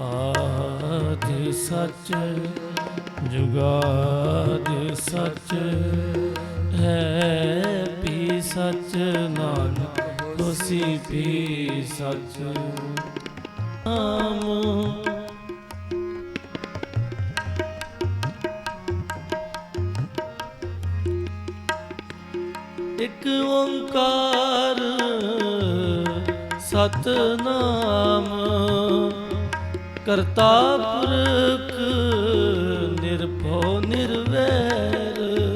ਆਦਿ ਸੱਚ, ਜੁਗਾਦ ਸੱਚ, ਹੈ ਪੀ ਸੱਚ ਨਾਨਕ ਹੋਸੀ ਪੀ ਸੱਚ। ਨਾਮ ਇਕ ਓੰਕਾਰ ਸਤਨਾਮ ਕਰਤਾ ਪੁਰਖ ਨਿਰਭਉ ਨਿਰਵੈਰ।